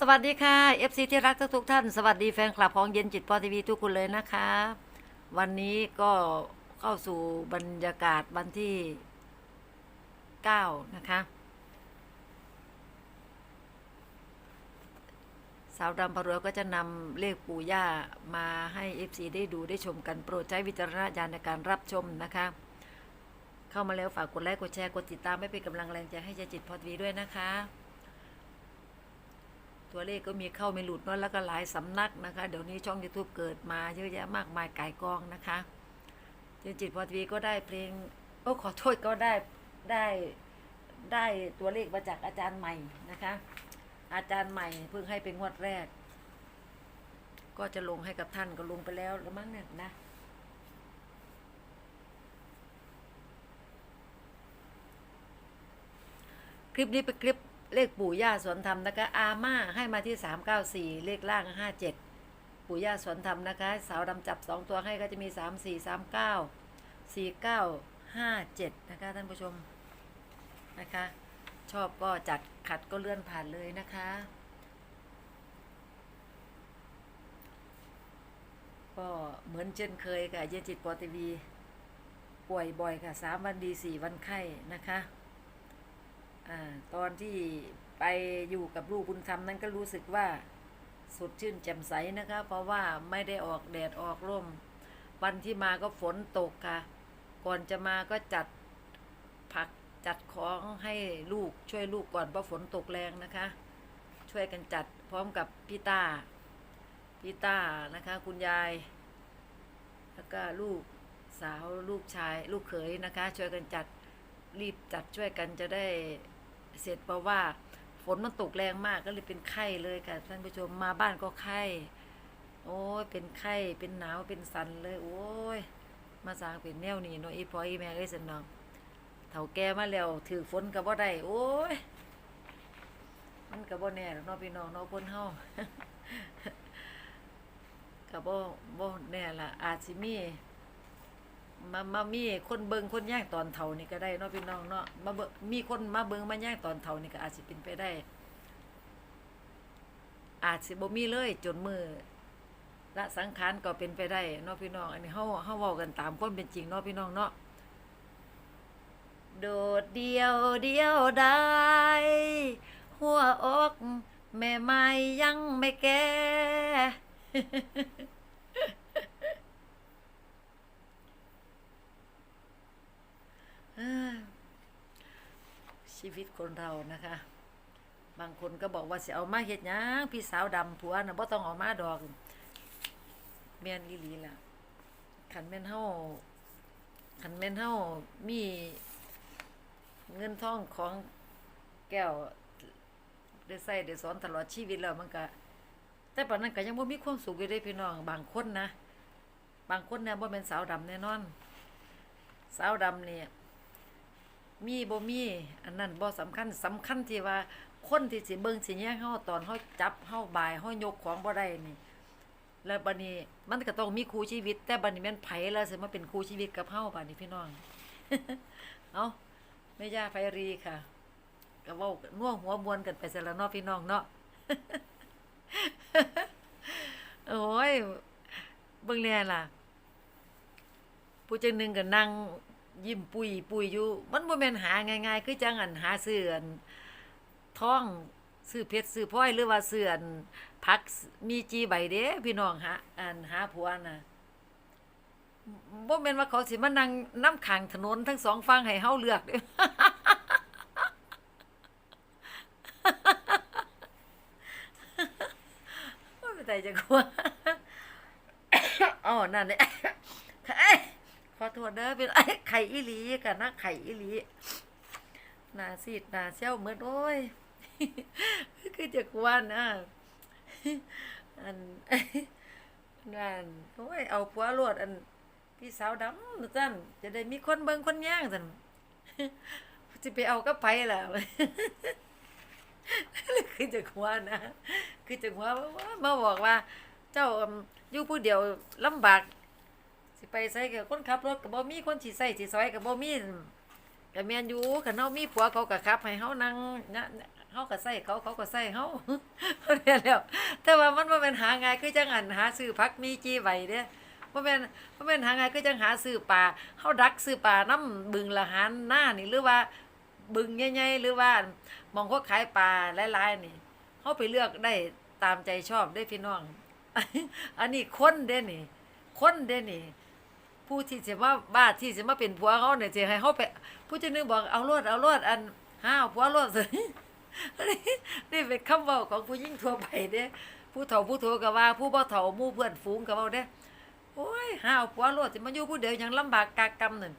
สวัสดีค่ะ FC ที่รักทุกๆท่าน สวัสดีแฟนคลับของเย็นจิตปอทีวีทุกคนเลยนะคะ วันนี้ก็เข้าสู่บรรยากาศวันที่ 9 นะคะ สาวดำพารวยก็จะนำเลขปู่ย่ามาให้ FC ได้ดูได้ชมกันโปรดใช้วิจารณญาณในการรับชมนะคะ เข้ามาแล้วฝากกดไลค์กดแชร์กดติดตามไม่เป็นกำลังแรงใจให้เจนจิตพอทีวีด้วยนะคะ ตัวเลขก็มีเข้ามีหลุดเนาะแล้วก็หลายสำนักนะคะ เดี๋ยวนี้ช่อง YouTube เกิดมาเยอะแยะมากมายไก่กองนะคะเจนจิตพอทีวีก็ได้เพลงโอ้ขอโทษก็ได้ได้ได้ตัวเลขมาจากอาจารย์ใหม่นะคะ อาจารย์ใหม่เพิ่งให้เป็นงวดแรก ก็จะลงให้กับท่านก็ลงไปแล้วแล้วมั้งเนี่ยนะคลิปนี้เป็นคลิป เลขปู่ย่าสวนธรรมนะคะ อาม่าให้มาที่สามเก้าสี่เลขล่างห้าเจ็ดปู่ย่าสวนธรรมนะคะ สาวดำจับสองตัวให้ก็จะมีสามสี่สามเก้าสี่เก้าห้าเจ็ดนะคะ ท่านผู้ชมนะคะ ชอบก็จัดขัดก็เลื่อนผ่านเลยนะคะก็เหมือนเช่นเคยค่ะเยนจิตปอทีวี ป่วยบ่อยค่ะสามวันดีสี่วันไข้นะคะ อตอนที่ไปอยู่กับลูกบุญธรรมนั้นก็รู้สึกว่าสดชื่นแจ่มใสนะคะ เพราะว่าไม่ได้ออกแดดออกร่ม วันที่มาก็ฝนตกค่ะ ก่อนจะมาก็จัดผักจัดของให้ลูกช่วยลูกก่อนเพราะฝนตกแรงนะคะ ช่วยกันจัดพร้อมกับพี่ตาพี่ตานะคะ คุณยาย แล้วก็ลูกสาวลูกชาย ลูกเขยนะคะ ช่วยกันจัดรีบจัดช่วยกันจะได้ เสร็จเพราะว่า ฝนมันตกแรงมากก็เลยเป็นไข้เลยค่ะท่านผู้ชมมาบ้านก็ไข้ โอ้ยเป็นไข้เป็นหนาวเป็นสันเลย โอ้ย มาสางเป็นแนวนี้เนาะอีพออีแม่เอ้ยสนองเฒ่าแก่มาแล้วถือฝนกับบ่ได้โอ้ยมันกับบ่แน่หรอกเนาะพี่น้องเนาะคนเฮากับบ่บ่แน่ละอาจสิมี มามามีคนเบิงคนแย่งตอนเฒ่านี่ก็ได้เนาะพี่น้องเนาะมาเบิงมีคนมาเบิงมาแย่งตอนเฒ่านี่ก็อาจสิเป็นไปได้ อาจสิบ่มีเลยจนมือละสังขารก็เป็นไปได้เนาะพี่น้อง อันนี้เฮาเฮาเว้ากันตามความเป็นจริงเนาะพี่น้องเนาะโดดเดียวเดียวได้หัวอกแม่ไม้ยังไม่แก่ อ่า ชีวิตคนเรานะคะ บางคนก็บอกว่าสิเอามาเฮ็ดยังพี่สาวดำผัวน่ะบ่ต้องเอามาดอกแม่นอีหลีล่ะคันแม่นเฮาคันแม่นเฮามีเงินทองของแก้วได้ใส่ได้สอนตลอดชีวิตแล้วมันก็แต่ปานนั้นก็ยังบ่มีความสุขอยู่เด้พี่น้องบางคนนะ บางคนเนี่ยบ่แม่นสาวดำแน่นอน สาวดำเนี่ย มีบ่มีอันนั้นบ่สำคัญสำคัญที่ว่าคนที่สิเบิ่งสิแย่งเฮาตอนเฮาจับเฮาบายเฮายกของบ่ได้นี่แล้วบัดนี้มันก็ต้องมีครูชีวิต แต่บัดนี้แม่นไผแล่ะสิมาเป็นครูชีวิตกับเฮาบัดนี้พี่น้องเอ้าแม่ย่าไฟรีค่ะก็เว้าน่วหัวมวนกันไปซะแล้วเนาะพี่น้องเนาะโอ้ยเบิ่งแน่ล่ะผู้จังหนึงก็นั่ง ยิ้มปุยปุยอยู่ มันบ่แม่นหาง่ายๆ คือจังอันหาเสื้อนท้องซื้อเพชรซื้อพลอยหรือว่าเสื้อนพักมีจีใบเด้พี่น้องหาอันหาผัวน่ะบ่แม่นว่าเขาสิมานั่งน้ำข้างถนนทั้งสองฝั่งให้เฮาเลือกเด้ไม่ได้จะกลัวอ๋อนั่นเนี่ย ขอโทษเด้อเป็นไอ้ไข่อีหลีกันนะไข่อีหลีหนาซีดหนาเซี่ยวเหมือนโอ้ยคือจะกวนนะอันนั่นโอ้ยเอาผัวโลดอัน พี่สาวดำจันจะได้มีคนเบิ่งคนแย่งจันจะไปเอากับไผล่ะคือจะกวนนะคือจะกวนว่ามาบอกว่า เจ้าอืมอยู่ผู้เดียวลำบาก สิไปใส่กับคนขับรถก็บ่มีคนสิใส่สิซอยก็บ่มีก็แม่นอยู่คันเฮามีผัวเขาก็ขับให้เฮานั่งนะเฮาก็ใส่เขาเขาก็ใส่เฮาเรียนแล้ว แต่ว่ามันบ่แม่นหาง่ายคือจังอันหาซื้อผักมีจีไว้เด้บ่แม่นบ่แม่นหาง่ายคือจังหาซื้อปลาเฮาดักซื้อปลาน้ำบึงละหารหน้านี่หรือว่าบึงใหญ่ๆหรือว่ามองเขาขายปลาหลายๆนี่เฮาไปเลือกได้ตามใจชอบได้พี่น้อง อันนี้คนเด้นี่คนเด้นี่ ผู้ที่จะมาบ้าที่จะมาเป็นผัวเขาเนี่ยจะให้เขาไป ผู้จะนึงบอกเอารวดเอารวดอันห้าวผัวรวดสินี่นี่เป็นคำว้าของผู้หญิงทั่วไปเด้ผู้เฒ่าผู้โทก็ว่า ผู้บ่เฒ่ามู่เพื่อนฝูงก็เว้าเด้โอ้ยห้าวผัวรวดสิมาอยู่ผู้เดียวยังลำบากกากรรมนั่น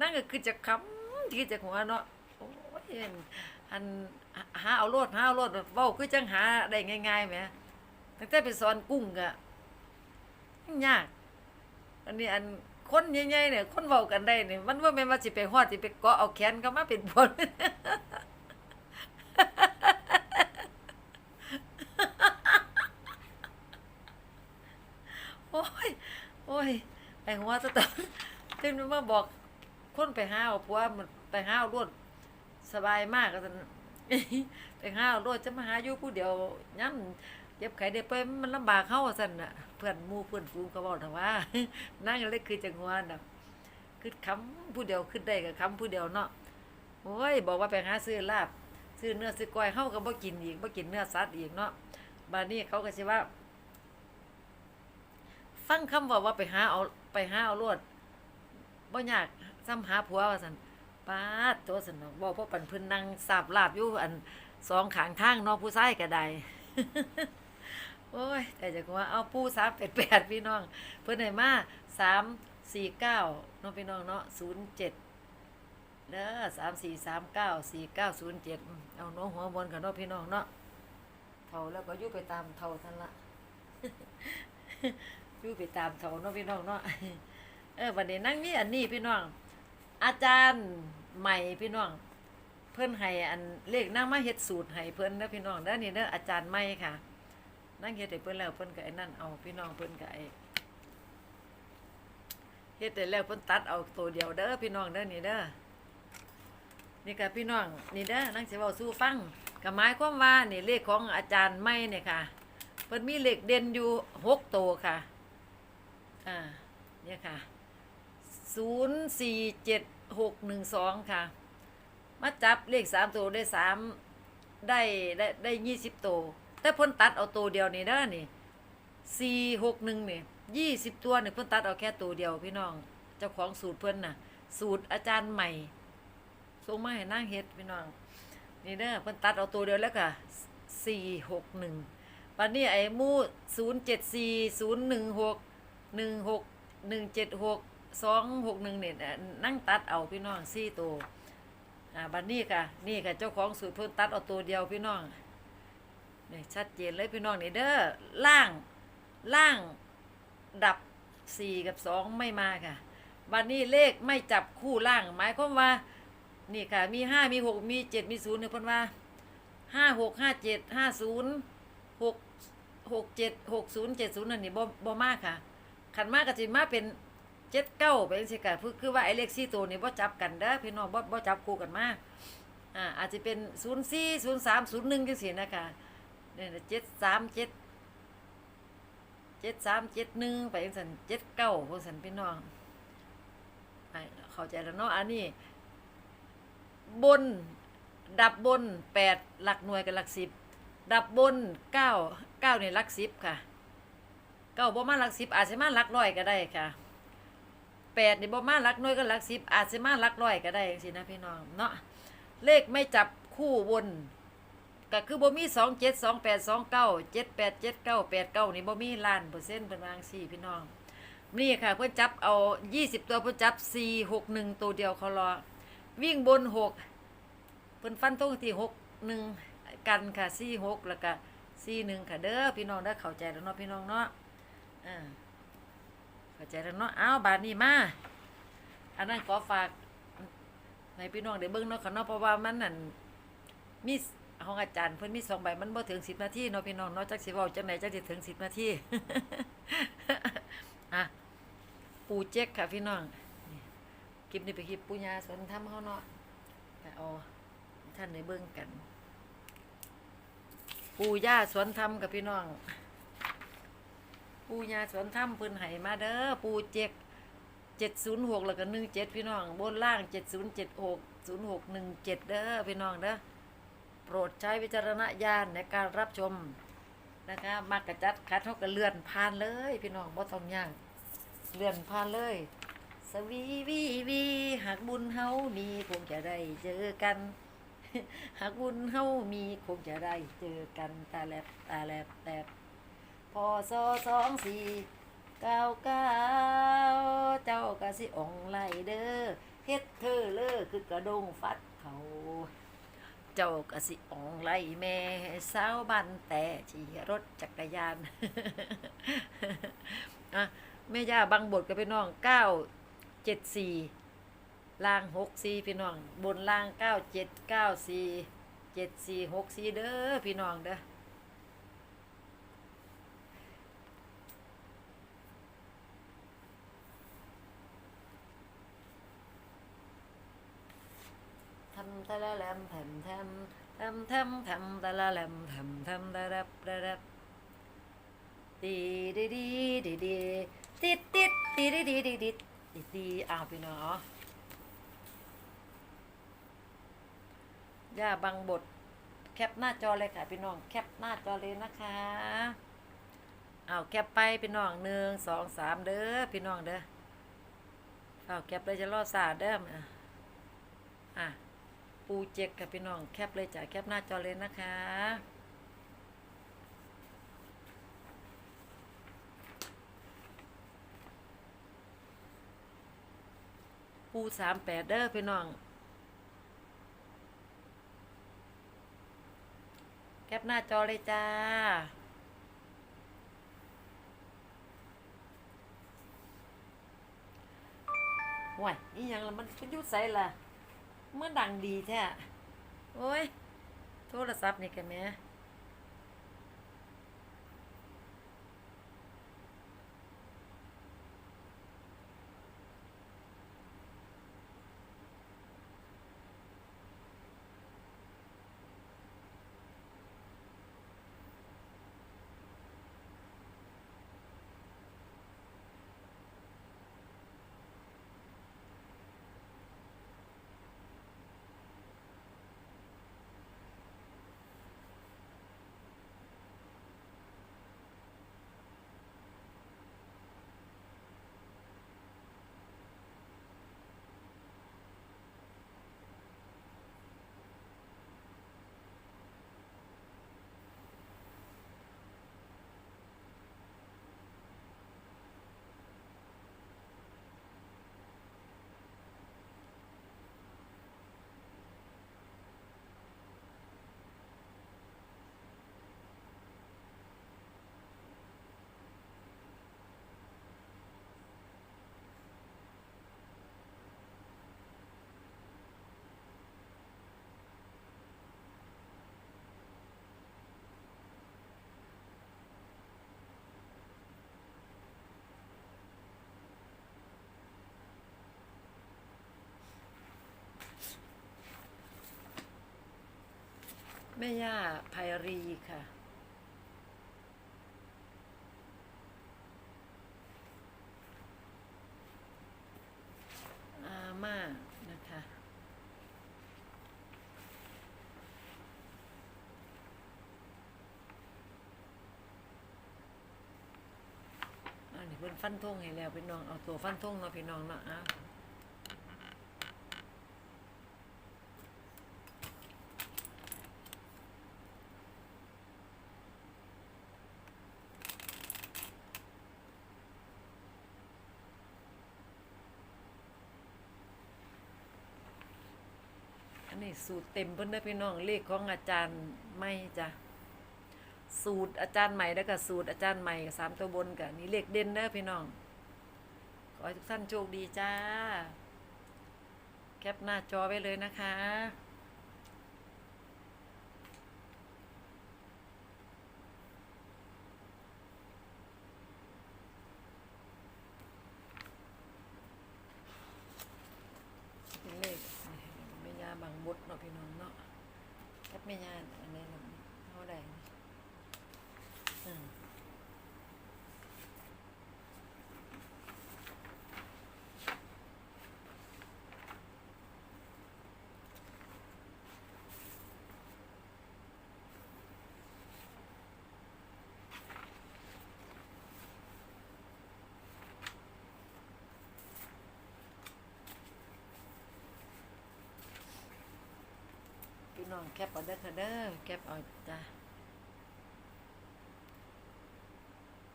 นั่นก็คือจะคำที่จะหัวเนาะโอ้ยอันหาเอารวดหาเอารวดเว้าคือจังหาได้ง่ายๆแหมตั้งแต่ไปสอนกุ้งก็ยาก อันนี้อันคนใหญ่ๆเนี่ยคนเว้ากันได้เนี่ยมันว่าแม่นว่าสิไปฮอดสิไปเกาะเอาแขนก็มาเป็นผลโอ้ยโอ้ยไอ้หัวตะตอนจึงมาบอกคนไปหาเอาผัวมันไปหาเอารวดสบายมากก็ซั่นไปหาเอารวดจะมาหาอยู่ผู้เดียวย้ำ เจ็บไข้ได้ป่วยมันลำบากเฮาว่าซั่นน่ะเพื่อนมู่เพื่อนฝูงก็เว้าแต่ว่านั่งเลยคือจังหวะน่ะคือคำผู้เดียวขึ้นได้ก็คำผู้เดียวเนาะโอ้ยบอกว่าไปหาซื้อลาบซื้อเนื้อซื้อก้อยเฮาก็บ่กินอีกบ่กินเนื้อสัตว์อีกเนาะบัดนี้เขาก็สิว่า ฟังคำว่าว่าไปหาเอาไปหาเอารวดบ่ยากซ้ำหาผัวว่าซั่นป้าตัวซั่นบ่เพราะปันพิ่นนั่งสาบลาบอยู่อันสองข้างทางนาะผู้ชายก็ได้ โอ้ยแต่จะว่าเอาปูสามแปดแปดพี่น้อง เพิ่อนให้มาสามสี่เก้าน้องพี่น้องเนาะศูนย์เจ็ดเด้อสามสี่สามเก้าสี่เก้าศูนย์เจ็ดเอาน้องหัวบนกับน้องพี่น้องเนาะเท่าแล้วก็ยู่ไปตามเท่าท่านละยู่ไปตามเท่าน้องพี่น้องเนาะเออวันนี้นั่งนี่อันนี้พี่น้อง อาจารย์ใหม่พี่น้อง เพิ่อนให้อันเลขนั่งมาเฮ็ดสูตรให้เพิ่อนเด้อพี่น้องเด้อนี่เด้ออาจารย์ใหม่ค่ะ นั่งเฮ็ดให้เพิ่นแล้วเพิ่นก็ไอ้นั่นเอาพี่น้องเพิ่นก็ไอ้เฮ็ดได้แล้วเพิ่นตัดเอาตัวเดียวเด้อพี่น้องเด้อนี่เด้อนี่ก็พี่น้องนี่เด้อนั่งสิเว้าสู่ฟังก็หมายความว่านี่เลขของอาจารย์ไม่เนี่ยค่ะเพิ่นมีเลขเด่นอยู่หกตัวค่ะอ่าเนี่ยค่ะศูนย์สี่เจ็ดหกหนึ่งสองค่ะมาจับเลขสามตัวได้สามได้ได้ได้ยี่สิบตัว แต่เพ่นตัดเอาตัวเดียวนี่เด้อนี่สี่หกหนึ่งนี่ยี่สิบตัวนี่เพ่นตัดเอาแค่ตัวเดียวพี่น้อง เจ้าของสูตรเพิ่นน่ะ สูตรอาจารย์ใหม่ส่งมาให้นางเฮ็ดพี่น้อง นี่เด้อเพิ่นตัดเอาตัวเดียวแล้วก็สี่หกหนึ่งวันนี้ไอ้มูศูนย์เจ็ดสี่ศูนย์หนึ่งหกหนึ่งหกหนึ่งเจ็ดหกสองหกหนึ่งเนี่ยนั่งตัดเอาพี่น้องสี่ตัวอ่าบัดนี้ค่ะ นี่ค่ะเจ้าของสูตรเพิ่นตัดเอาตัวเดียวพี่น้อง นี่ชัดเจนเลยพี่น้องนี่เด้อล่างล่างดับสี่กับสองไม่มาค่ะวันนี้เลขไม่จับคู่ล่าง หมายความว่า นี่ค่ะ มีห้ามีหกมีเจ็ดมีศูนย์เนี่ยพนว่าห้าหกห้าเจ็ดห้าศูนย์หกหกเจ็ดหกศูนย์เจ็ดศูนย์นั่นนี่บ่บ่มากค่ะขันมากก็สิมาเป็นเจ็ดเก้าไปจังซี่ค่ะคือคือว่าไอ้เลขสี่ตัวนี่บ่จับกันเด้อพี่น้องบ่บ่จับคู่กันมากอ่าอาจจะเป็นศูนย์สี่ศูนย์สามศูนย์หนึ่งจังซี่นะคะ เนี่ยเจ็ดสามเจ็ดเจ็ดสามเจ็ดหนึ่งไปสันเจ็ดเก้าพวกสันพี่น้องเข้าใจแล้วเนาะอันนี้ บน ดับบนแปดหลักหน่วยกับหลักสิบ ดับบนเก้าเก้าในหลักสิบค่ะเก้าบ่มาหลักสิบอาจจะมาหลักร้อยก็ได้ค่ะแปดนี่บ่มาหลักหน่วยกับหลักสิบอาจจะมาหลักร้อยก็ได้จังซี่นะพี่น้องเนาะเลขไม่จับคู่บน ก็คือบ่มีสองเจ็ดสองแปดสองเก้าเจ็ดแปดเจ็ดเก้าแปดเก้านี่บ่มีล้านเปอร์เซ็นต์เป็นวางสี่พี่น้องนี่ค่ะเพื่อนจับเอายี่สิบตัวเพื่อนจับสี่หกหนึ่งตัวเดียวเขารอวิ่งบนหกเพื่อนฟันตรงที่หกหนึ่งกันค่ะสี่หกแล้วก็สี่หนึ่งค่ะเด้อพี่น้องได้อเข้าใจแล้วเนาะพี่น้องเนาะอ่าเข้าใจแล้วเนาะอ้าวบาทนี้มาอันนั้นขอฝากในพี่น้องได้เบิ่งเนาะค่ะเนาะเพราะว่ามันนั่นมี ห้องอาจารย์เพิ่นมีสองใบมันบ่ถึงสิบนาทีเนาะพี่น้องเนาะจักสิเว้าจังไหนจักสิถึงสิบนาทีอะปูเจ๊กค่ะพี่น้องคลิปนี้ไปคลิปปูญาสวนธรรมเขาเนาะก็เอาท่านได้เบิ่งกัน ปูย่าสวนธรรมกับพี่น้อง ปูย่าสวนธรรมเพิ่นให้มาเด้อปูเจ็กเจ็ดศูนย์หกแล้วก็หนึ่งเจ็ดพี่น้อง บนล่างเจ็ดศูนย์เจ็ดหกศูนย์หกหนึ่งเจ็ดเด้อพี่น้องเด้อ โปรดใช้วิจารณญาณในการรับชมนะคะมากระจัดคัดเท่ากับเลื่อนผ่านเลย พี่น้องบ่ต้องย่างเลื่อนผ่านเลย สวีวีวีหากบุญเฮามีคงจะได้เจอกัน หากบุญเฮามีคงจะได้เจอกันตาแลบตาแลบแลบพอสอสองสี่เก้าเก้าเจ้ากะสิองไลเด้อเฮ็ดเธอเลอคือกระดงฟัดเขา เจ้ากะสิอองไล่แม่สาวบันแต่ขี่รถจักรยานอะแม่ย่าบางบทกับพี่น้องเก้าเจ็ดสี่ล่างหกสี่พี่น้อง บนล่างเก้าเจ็ดเก้าสี่เจ็ดสี่หกสี่เด้อพี่น้องเด้อทำตะละแลมแถมแถมทำทำทำตะละแลมทำทำตะรับตะรับตีดีดีดีดีติดติดตีดีดีดีดีติดตีอ้าวพี่น้องย่าบังบท แคปหน้าจอเลยค่ะพี่น้อง แคปหน้าจอเลยนะคะอ้าวแคปไปพี่น้องหนึ่งสองสามเด้อพี่น้องเด้ออ้าวแคปเลยจะรอดสาดเด้ออะอะ ปูเจ็กกับพี่น้องแคปเลยจ้ะแคปหน้าจอเลยนะคะปูสามแปดเด้อพี่น้อง แคปหน้าจอเลยจ้าว้ายนี่ยังละมันเป็นยุดใสล่ะ เมื่อดังดีแท้โอ้ย โทรศัพท์นี่แกแม่ แม่ย่าไพรีค่ะ อาม่านะคะ อันนี้เพิ่นฟันธงให้แล้วพี่น้อง เอาตัวฟันธงเนาะพี่น้องเนาะอ้าว นี่สูตรเต็มเพิ่นได้พี่น้องเลขของอาจารย์ไม่จ้ะสูตรอาจารย์ใหม่แล้วก็สูตรอาจารย์ใหม่กับสามตัวบนกับนี่เลขเด่นเด้อพี่น้อง ขอให้ทุกท่านโชคดีจ้า แคปหน้าจอไว้เลยนะคะี่น้องเนาะแอปไม่ยานอันนี้เราเท่าไหร่อืม งแคปเอาเด้อค่ะเด้อแคปเอาจ้า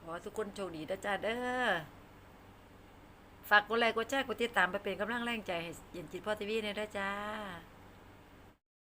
ขอทุกคนโชคดีนะจ้าเด้อฝากกดไลค์กดแชร์กดติดตามไปเป็นกำลังแรงใจให้เย็นจิตพ่อทีวีเนี่ยนะจ้า